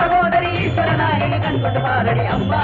சகோதரி ஈஸ்வரனாயகி கண்கொண்டு பாரடி அம்மா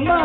அம்மா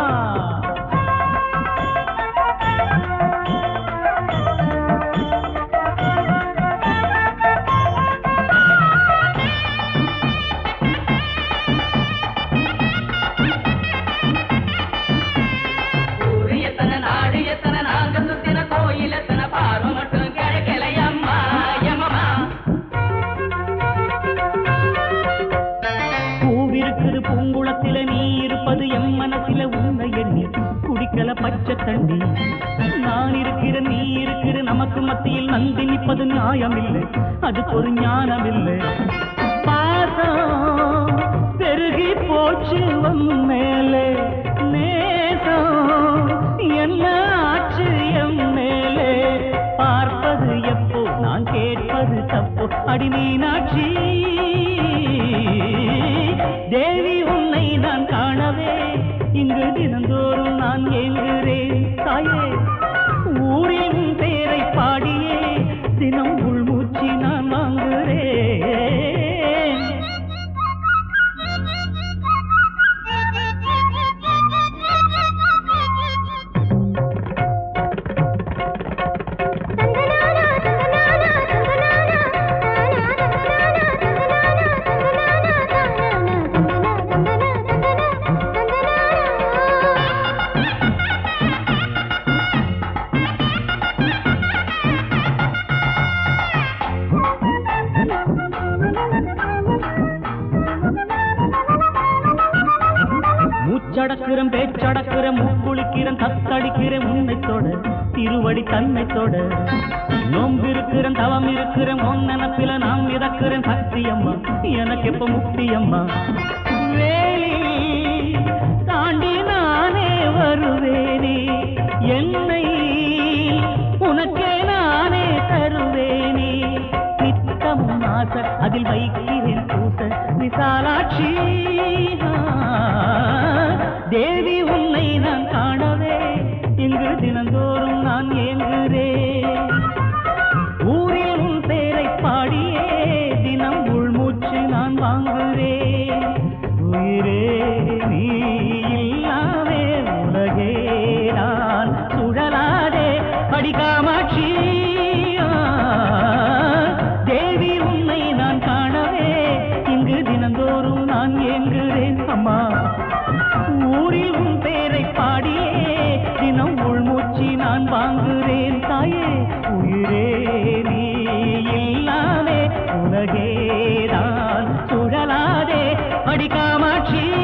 நீ இருப்பது எம் மனசில உன்னை எண்ணி குடிக்கல பச்சை தண்ணி. நான் இருக்கிற நீ இருக்கிற நமக்கு மத்தியில் நந்தி நிற்பது நியாயமில்லை. அதுக்கு ஒரு ஞானமில்லை. பாசம் பெருகி போச்சு மேலே நேசம் என்ன ஆச்சு எம் மேலே பார்ப்பது எப்போ நான் கேட்பது தப்போ. அடி மீனாட்சி மூச்சடக்குறம் பேச்சடக்குறம் முக்குளிக்கிறன் தத்தடிக்கிறேன் உன்னை தொட திருவடி தன்னை தொட. நோம்பிருக்கிறேன் தவம் இருக்கிறேன் உன் நினப்பில நாம் மிதக்கிறேன் சக்தி அம்மா எனக்கு எப்ப முக்தி அம்மா வேலி தாண்டி நானே வருவேன். அதில் வைக்கிறேன் பூச விசாலாட்சி. தேவி உன்னை நான் காணவே. இங்கு தினந்தோறும் நான் ஏங்குகிறேன். ஊரில் உன் பேரை பாடியே தினம் உள்மூச்சு நான் வாங்குகிறேன். உயிரே நீ இல்லாமே உலகே நான் சுழலாதே. படிக்காமாட்சி நான் ஏங்குகிறேன் அம்மா. ஊரில் உன் பேரை பாடியே தினம் உள்மூச்சி நான் வாங்குகிறேன் தாயே. உயிரே நீ இல்லாமே உலகேதான் சுழலாதே. அடிக்காமாட்சி